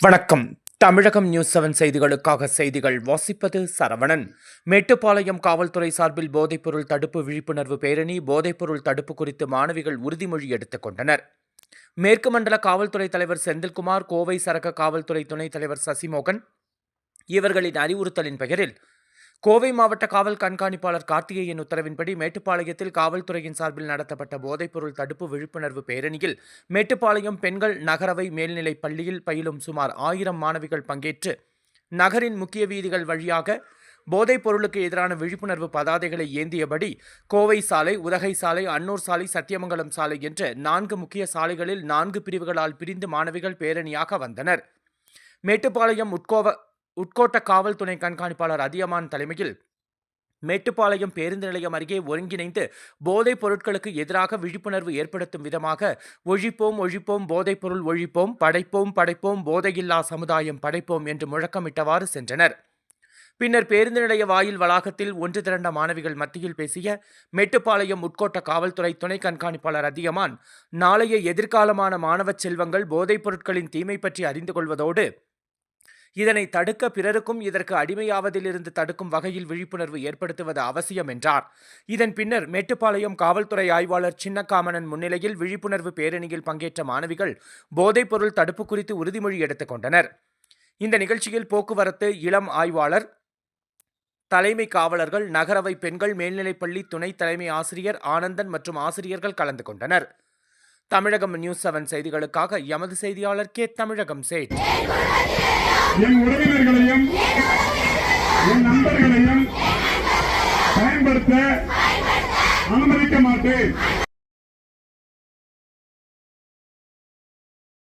வணக்கம். தமிழகம் news seven செய்திகளுக்காக செய்திகள் வாசிப்பது சரவணன். மேட்டுப்பாளையம் காவல்துறை சார்பில் போதைப்பொருள் தடுப்பு விழிப்புணர்வு பேரணி போதைப்பொருள் தடுப்பு குறித்து மாணவிகள் உறுதிமொழி எடுத்துக் கொண்டனர். மேற்கு மண்டல காவல்துறை தலைவர் செந்தில்குமார் கோவை சரக காவல்துறை துணைத் தலைவர் சசிமோகன் இவர்களின் அறிவுறுத்தலின் பெயரில் கோவை மாவட்ட காவல் கண்காணிப்பாளர் கார்த்திகேயன் உத்தரவின்படி மேட்டுப்பாளையத்தில் காவல்துறையின் சார்பில் நடத்தப்பட்ட போதைப்பொருள் தடுப்பு விழிப்புணர்வு பேரணியில் மேட்டுப்பாளையம் பெண்கள் நகரவை மேல்நிலைப் பள்ளியில் பயிலும் சுமார் ஆயிரம் மாணவிகள் பங்கேற்று நகரின் முக்கிய வீதிகள் வழியாக போதைப் பொருளுக்கு எதிரான விழிப்புணர்வு பதாதைகளை ஏந்தியபடி கோவை சாலை உதகை சாலை அன்னூர் சாலை சத்தியமங்கலம் சாலை என்ற நான்கு முக்கிய சாலைகளில் நான்கு பிரிவுகளால் பிரிந்து மாணவிகள் பேரணியாக வந்தனர். மேட்டுப்பாளையம் உட்கோவ உட்கோட்ட காவல் துணை கண்காணிப்பாளர் அதியமான் தலைமையில் மேட்டுப்பாளையம் பேருந்து நிலையம் அருகே ஒருங்கிணைந்து போதைப் பொருட்களுக்கு எதிராக விழிப்புணர்வு ஏற்படுத்தும் விதமாக ஒழிப்போம் ஒழிப்போம் போதைப் பொருள் ஒழிப்போம் படைப்போம் படைப்போம் போதையில்லா சமுதாயம் படைப்போம் என்று முழக்கமிட்டவாறு சென்றனர். பின்னர் பேருந்து நிலைய வாயில் வளாகத்தில் ஒன்று திரண்ட மாணவிகள் மத்தியில் பேசிய மேட்டுப்பாளையம் உட்கோட்ட காவல்துறை துணை கண்காணிப்பாளர் அதிகமான் நாளைய எதிர்காலமான மாணவச் செல்வங்கள் போதைப் பொருட்களின் தீமை பற்றி அறிந்து கொள்வதோடு இதனை தடுக்க பிறருக்கும் இதற்கு அடிமையாவதிலிருந்து தடுக்கும் வகையில் விழிப்புணர்வு ஏற்படுத்துவது அவசியம் என்றார். இதன் பின்னர் மேட்டுப்பாளையம் காவல்துறை ஆய்வாளர் சின்னக்காமனன் முன்னிலையில் விழிப்புணர்வு பேரணியில் பங்கேற்ற மாணவிகள் போதைப்பொருள் தடுப்பு குறித்து உறுதிமொழி எடுத்துக் கொண்டனர். இந்த நிகழ்ச்சியில் போக்குவரத்து இளம் ஆய்வாளர் தலைமை காவலர்கள் நகரவை பெண்கள் மேல்நிலைப்பள்ளி துணை தலைமை ஆசிரியர் ஆனந்தன் மற்றும் ஆசிரியர்கள் கலந்து கொண்டனர். தமிழகம் நியூஸ் செவன் செய்திகளுக்காக எமது செய்தியாளர் கே தமிழகம் சேட் என் உறவினர்களையும் என் நண்பர்களையும் பயன்படுத்த அனுமதிக்க மாட்டேன்.